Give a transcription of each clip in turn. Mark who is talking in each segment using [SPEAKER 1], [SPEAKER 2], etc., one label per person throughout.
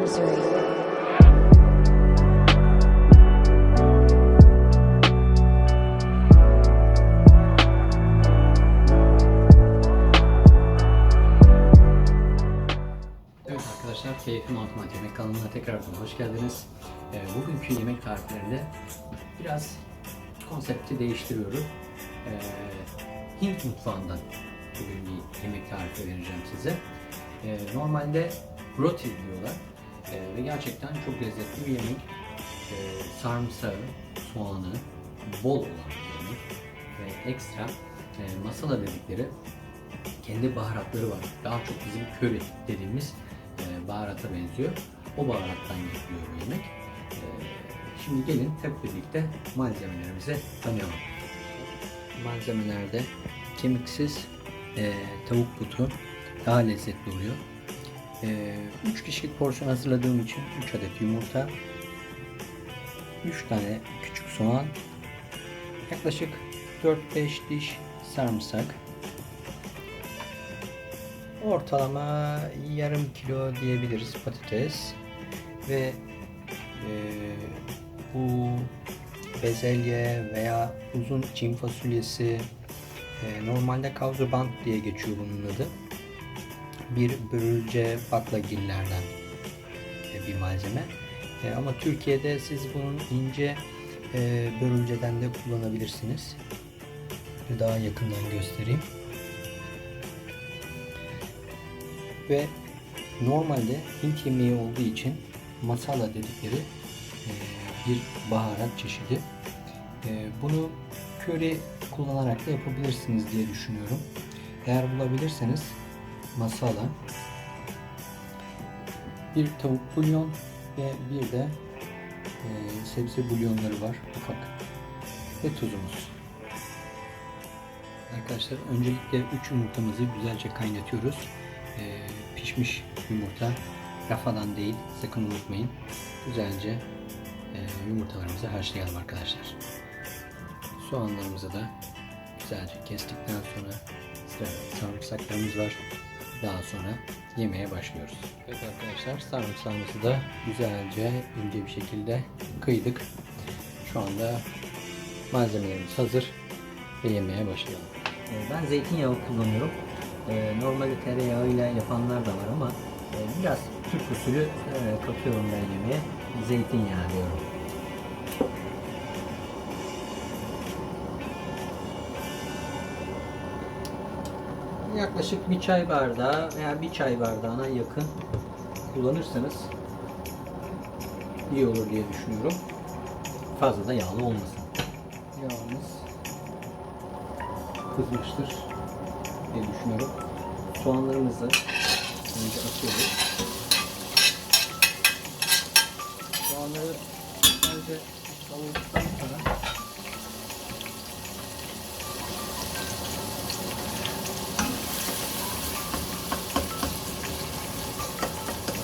[SPEAKER 1] Missouri.
[SPEAKER 2] Arkadaşlar, Keyfim Otomatik Yemek kanalına tekrardan hoş geldiniz. Ee, bugünkü yemek tariflerinde biraz konsepti değiştiriyorum. Ee, Hint mutfağından bugün bir yemek tarifi vereceğim size. Ee, normalde roti diyorlar Ee, ve gerçekten çok lezzetli bir yemek. Ee, sarımsağı, soğanı bol olan bir yemek ve ekstra e, masala dedikleri kendi baharatları var. Daha çok bizim köri dediğimiz e, baharata benziyor. O baharattan yapılıyor bu yemek. E, şimdi gelin hep birlikte malzemelerimize tanıyalım. Malzemelerde kemiksiz e, tavuk butu daha lezzetli oluyor. 3 kişilik porsiyon hazırladığım için 3 adet yumurta, 3 tane küçük soğan, yaklaşık 4-5 diş sarımsak, ortalama yarım kilo diyebiliriz patates ve e, bu bezelye veya uzun çim fasulyesi e, normalde kavzubant diye geçiyor bunun adı. Bir börülce baklagillerden e, bir malzeme. E, ama Türkiye'de siz bunun ince e, börülceden de kullanabilirsiniz. Daha yakından göstereyim. ve normalde Hint yemeği olduğu için masala dedikleri bir baharat çeşidi. Bunu köri kullanarak da yapabilirsiniz diye düşünüyorum. Eğer bulabilirseniz masala, bir tavuk bulyon ve bir de e, sebze bulyonları var ufak ve tuzumuz. Arkadaşlar öncelikle 3 yumurtamızı güzelce kaynatıyoruz. Ee, pişmiş yumurta rafadan değil sakın unutmayın. Güzelce e, yumurtalarımızı haşlayalım arkadaşlar. Soğanlarımızı da güzelce kestikten sonra sıra sarımsaklarımız var. Daha sonra yemeye başlıyoruz. Evet arkadaşlar sarımsağımızı da güzelce ince bir şekilde kıydık. Şu anda malzemelerimiz hazır ve yemeye başlayalım. Ee, Ben zeytinyağı kullanıyorum. Ee, normalde tereyağıyla yapanlar da var ama e, biraz Türk usulü e, katıyorum ben yemeğe. Zeytinyağı diyorum. Yaklaşık bir çay bardağı veya bir çay bardağına yakın kullanırsanız iyi olur diye düşünüyorum. Fazla da yağlı olmasın. Yağımız kızmıştır diye düşünüyorum. Soğanlarımızı önce atıyoruz. Soğanları önce kavurduktan sonra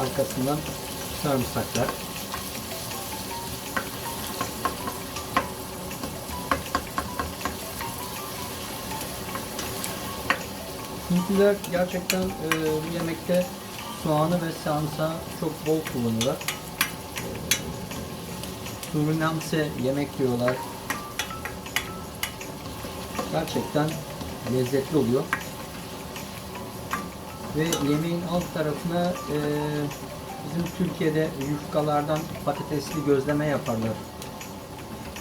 [SPEAKER 2] arkasından sarımsaklar Hintliler gerçekten e, bu yemekte soğanı ve sarımsağı çok bol kullanırlar. E, Surinamse yemek diyorlar. Gerçekten lezzetli oluyor. Ve yemeğin alt tarafına e, bizim Türkiye'de yufkalardan patatesli gözleme yaparlar.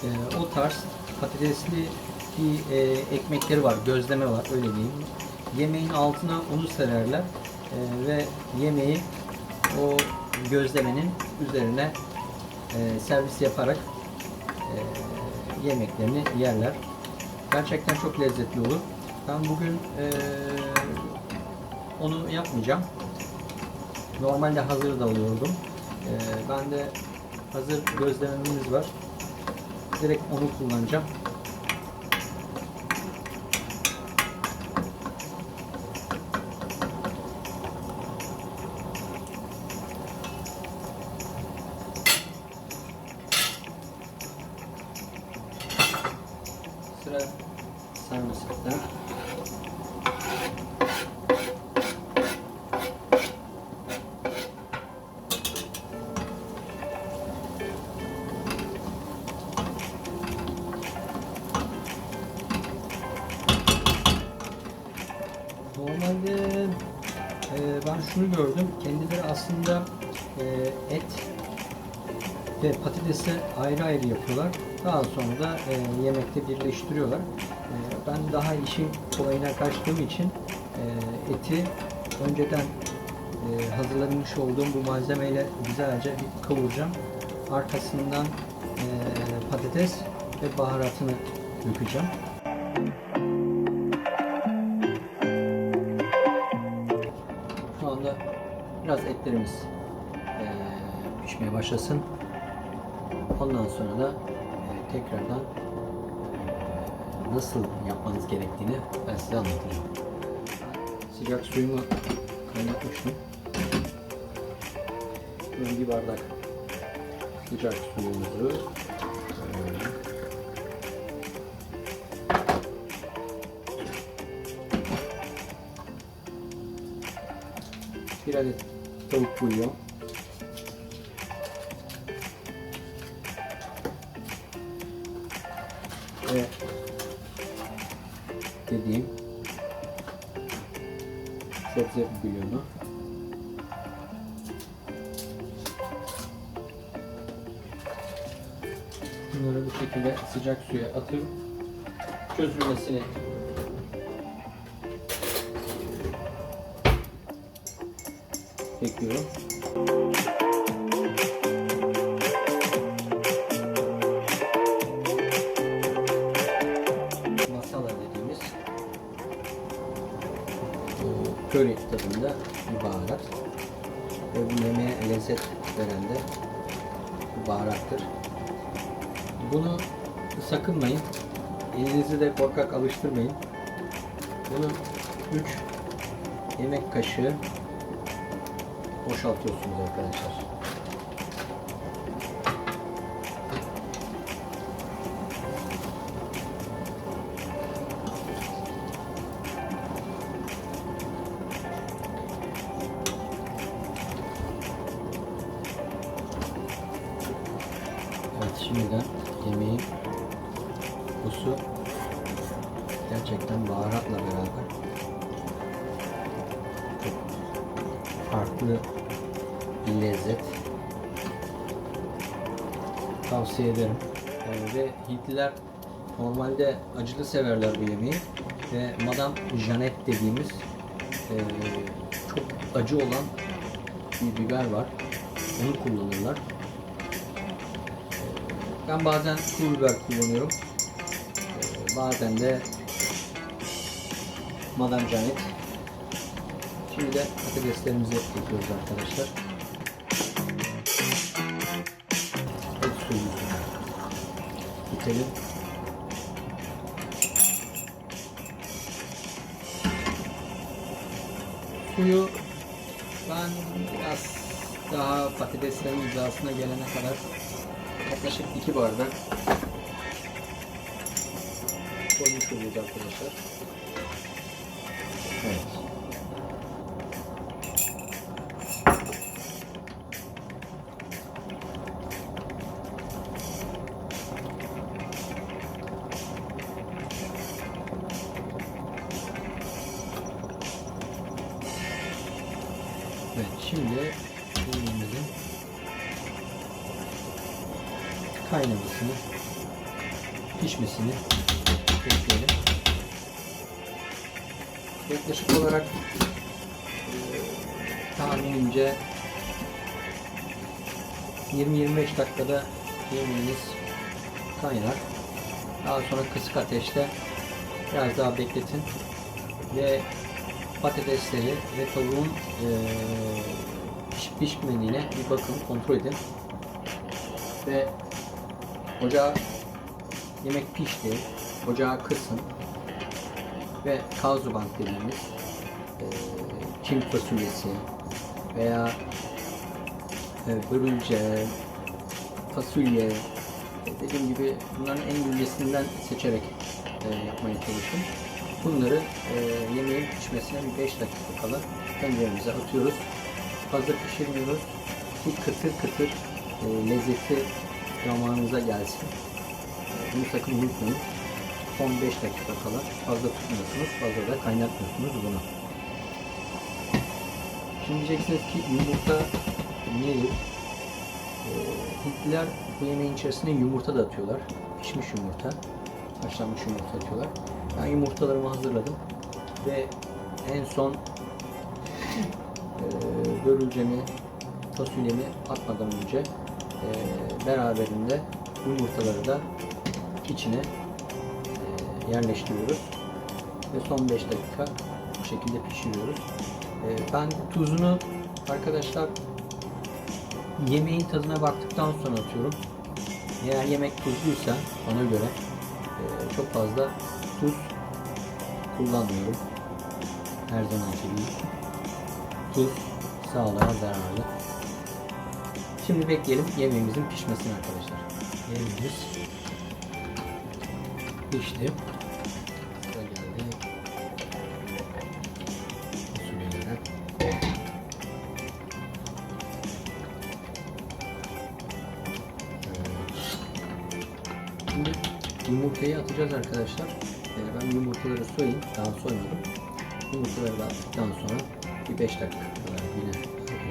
[SPEAKER 2] E, o tarz patatesli bir e, ekmekleri var, gözleme var öyle diyeyim yemeğin altına onu sererler e, ve yemeği o gözlemenin üzerine e, servis yaparak e, yemeklerini yerler. Gerçekten çok lezzetli olur. Ben bugün e, onu yapmayacağım. Normalde hazır da alıyordum. E, ben de hazır gözlememiz var. Direkt onu kullanacağım. Sıra sarımsakta. Gördüm. Kendileri aslında e, et ve patatesi ayrı ayrı yapıyorlar. Daha sonra da e, yemekte birleştiriyorlar. E, ben daha işin kolayına kaçtığım için e, eti önceden e, hazırlamış olduğum bu malzemeyle güzelce bir kavuracağım. Arkasından e, patates ve baharatını dökeceğim. Şu biraz etlerimiz e, pişmeye başlasın. Ondan sonra da e, tekrardan e, nasıl yapmanız gerektiğini ben size anlatacağım. Sıcak suyumu kaynatmıştım. Böyle bir bardak sıcak suyumuzu. Bir adet tavuk bulyon. Ve dediğim sebze bulyonu. Bunları bu şekilde sıcak suya atıp çözülmesini bekliyorum. Masala dediğimiz köri tadında bir baharat ve bu yemeğe lezzet veren de baharattır. Bunu sakınmayın. Elinizi de korkak alıştırmayın. Bunu 3 yemek kaşığı boşaltıyorsunuz arkadaşlar. Evet şimdiden yemeğin bu su gerçekten baharatla beraber farklı lezzet. Tavsiye ederim. Ee, ve Hintliler normalde acılı severler bu yemeği. Ve Madame Janet dediğimiz e, çok acı olan bir biber var. Onu kullanırlar. Ben bazen kuru biber kullanıyorum. Ee, bazen de Madame Janet. Şimdi de patateslerimizi yapıyoruz arkadaşlar. Bitelim. Suyu ben biraz daha patateslerin hizasına gelene kadar yaklaşık 2 bardak koymuş oluyoruz arkadaşlar. Şimdi yemeğimizin kaynamasını, pişmesini bekleyelim. Yaklaşık olarak e, tahminimce 20-25 dakikada yemeğiniz kaynar. Daha sonra kısık ateşte biraz daha bekletin ve patatesleri ve tavuğun e, pişip pişmediğine bir bakın, kontrol edin. Ve ocağı yemek pişti, ocağı kısın ve kazubant dediğimiz e, Çin fasulyesi veya e, börülce, fasulye dediğim gibi bunların en güzelinden seçerek e, yapmaya çalışın. Bunları e, yemeğin pişmesine bir 5 dakika kala tenceremize atıyoruz. Fazla pişirmiyoruz ki kıtır kıtır e, lezzeti damağınıza gelsin. E, bunu sakın unutmayın. Son 5 dakika kala fazla tutmuyorsunuz, fazla da kaynatmıyorsunuz bunu. Şimdi diyeceksiniz ki yumurta nedir? Ee, Hintliler bu yemeğin içerisine yumurta da atıyorlar. Pişmiş yumurta. Haşlanmış yumurta atıyorlar. Ben yumurtalarımı hazırladım. Ve en son e, börülcemi, fasulyemi atmadan önce e, beraberinde yumurtaları da içine e, yerleştiriyoruz. Ve son 5 dakika bu şekilde pişiriyoruz. E, ben tuzunu arkadaşlar yemeğin tadına baktıktan sonra atıyorum. Eğer yemek tuzluysa bana göre e, çok fazla tuz kullanmıyorum. Her zamanki gibi. Tuz sağlığa zararlı. Şimdi bekleyelim yemeğimizin pişmesini arkadaşlar. Yemeğimiz pişti. Şimdi yumurtayı atacağız arkadaşlar. Ee, ben yumurtaları soyayım. Daha soymadım. Yumurtaları da attıktan sonra bir 5 dakika yine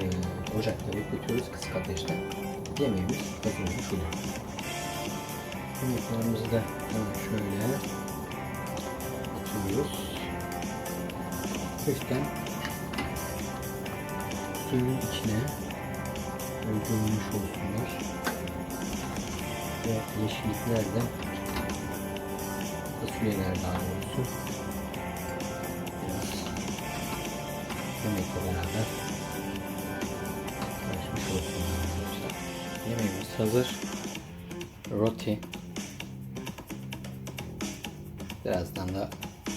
[SPEAKER 2] e, ocakta bekletiyoruz kısık ateşte. Yemeğimiz hazır olmuş oluyor. Yumurtalarımızı da şöyle atıyoruz. Hafiften suyun içine öldürülmüş olsunlar ve yeşillikler de fasulyeler daha olsun. Biraz yemekle beraber Yemeğimiz hazır. Roti. Birazdan da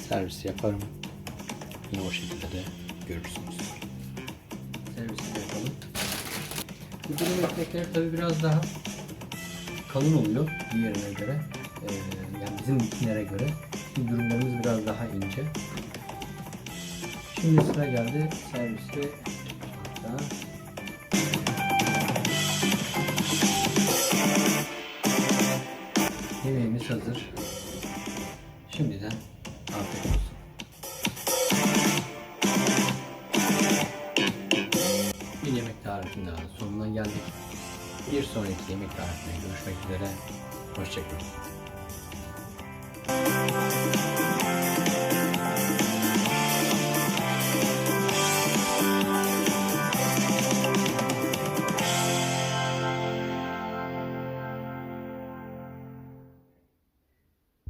[SPEAKER 2] servis yaparım. Yine o şekilde de görürsünüz. Servisi yapalım. Bu durum ekmekler tabi biraz daha kalın oluyor diğerine göre. Ee, yani bizimkilere göre. Şimdi durumlarımız biraz daha ince. Şimdi sıra geldi serviste. Hatta hazır. Şimdiden afiyet olsun. Bir yemek tarifinin daha sonuna geldik. Bir sonraki yemek tarifine görüşmek üzere. Hoşçakalın.